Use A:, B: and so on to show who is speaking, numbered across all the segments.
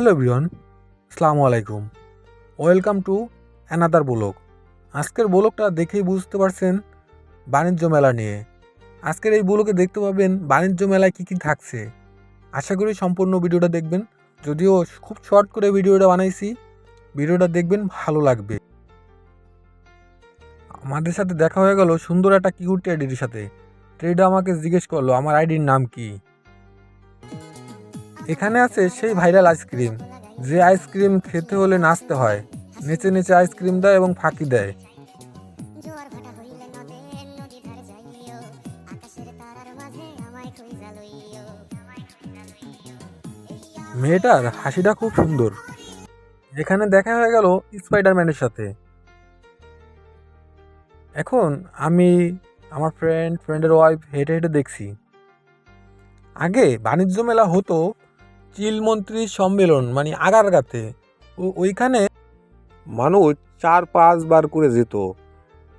A: Hello বিয়ন আসসালামু আলাইকুম। Welcome to another blog. আজকের ব্লগটা দেখেই বুঝতে পারছেন বাণিজ্য মেলা নিয়ে। আজকের এই ব্লগে দেখতে পাবেন বাণিজ্য মেলায় কী কী থাকছে। আশা করি সম্পূর্ণ ভিডিওটা দেখবেন। যদিও খুব শর্ট করে ভিডিওটা বানাইছি, ভিডিওটা দেখবেন ভালো লাগবে। আমাদের সাথে দেখা হয়ে গেল সুন্দর একটা কিউট টেডির সাথে। টেডিটা আমাকে জিজ্ঞেস করল, আমার আইডির নাম কি? এখানে আছে সেই ভাইরাল আইসক্রিম। যে আইসক্রিম খেতে হলে নাচতে হয়। নেচে নেচে আইসক্রিম দেয় এবং ফাঁকি দেয়। মেয়েটার হাসিটা খুব সুন্দর। এখানে দেখা হয়ে গেল স্পাইডারম্যানের সাথে। এখন আমি আমার ফ্রেন্ড ফ্রেন্ডের ওয়াইফ হেঁটে হেঁটে দেখছি। আগে বাণিজ্য মেলা হতো চিল মন্ত্রী সম্মেলন মানে আগারগাতে। ওইখানে মানুষ চার পাঁচবার করে যেত।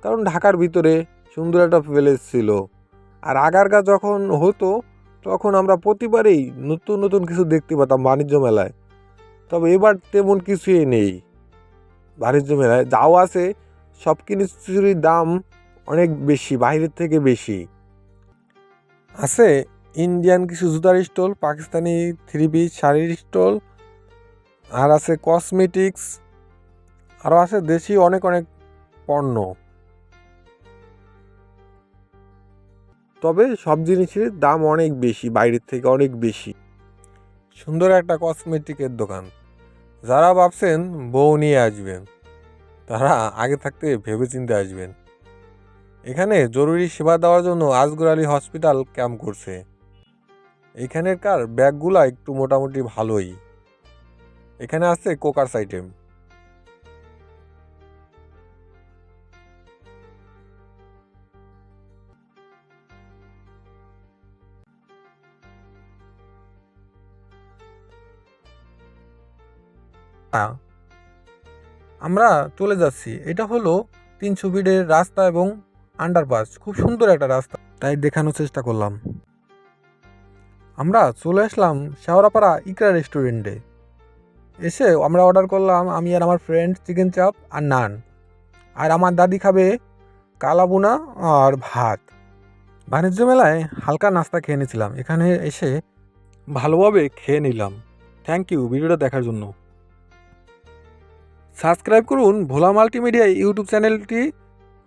A: কারণ ঢাকার ভিতরে সুন্দর একটা প্লেস ছিল। আর আগারগা যখন হতো, তখন আমরা প্রতিবারেই নতুন নতুন কিছু দেখতে পেতাম বাণিজ্য মেলায়। তবে এবার তেমন কিছুই নেই। বাণিজ্য মেলায় যাও আছে, সব কিছুরই দাম অনেক বেশি, বাইরের থেকে বেশি। আছে ইন্ডিয়ান কিছু জুতার স্টল, পাকিস্তানি থ্রি পিস শাড়ির স্টল, আর আছে কসমেটিক্স আরও আছে দেশি অনেক অনেক পণ্য। তবে সব জিনিসের দাম অনেক বেশি, বাইরের থেকে অনেক বেশি। সুন্দর একটা কসমেটিকের দোকান। যারা ভাবছেন বউ নিয়ে আসবেন, তারা আগে থাকতে ভেবেচিন্তে আসবেন। এখানে জরুরি সেবা দেওয়ার জন্য আজগর আলী হসপিটাল ক্যাম্প করছে। এখানেরকার ব্যাগগুলা একটু মোটামুটি ভালোই। এখানে আছে কোকার্স আইটেম আমরা চলে যাচ্ছি। এটা হলো তিনশো ফিটের রাস্তা এবং আন্ডারপাস খুব সুন্দর একটা রাস্তা। তাই দেখানোর চেষ্টা করলাম। আমরা চলে আসলাম শেওড়াপাড়া ইকরা রেস্টুরেন্টে। এসে আমরা অর্ডার করলাম আমি আর আমার ফ্রেন্ড চিকেন চাপ আর নান আর আমার দাদি খাবে কালাবুনা আর ভাত। বাণিজ্য মেলায় হালকা নাস্তা খেয়ে নিয়েছিলাম। এখানে এসে ভালোভাবে খেয়ে নিলাম। থ্যাংক ইউ ভিডিওটা দেখার জন্য। সাবস্ক্রাইব করুন ভোলা মাল্টিমিডিয়া ইউটিউব চ্যানেলটি।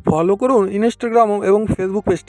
A: ফলো করুন ইনস্টাগ্রাম এবং ফেসবুক পেজটি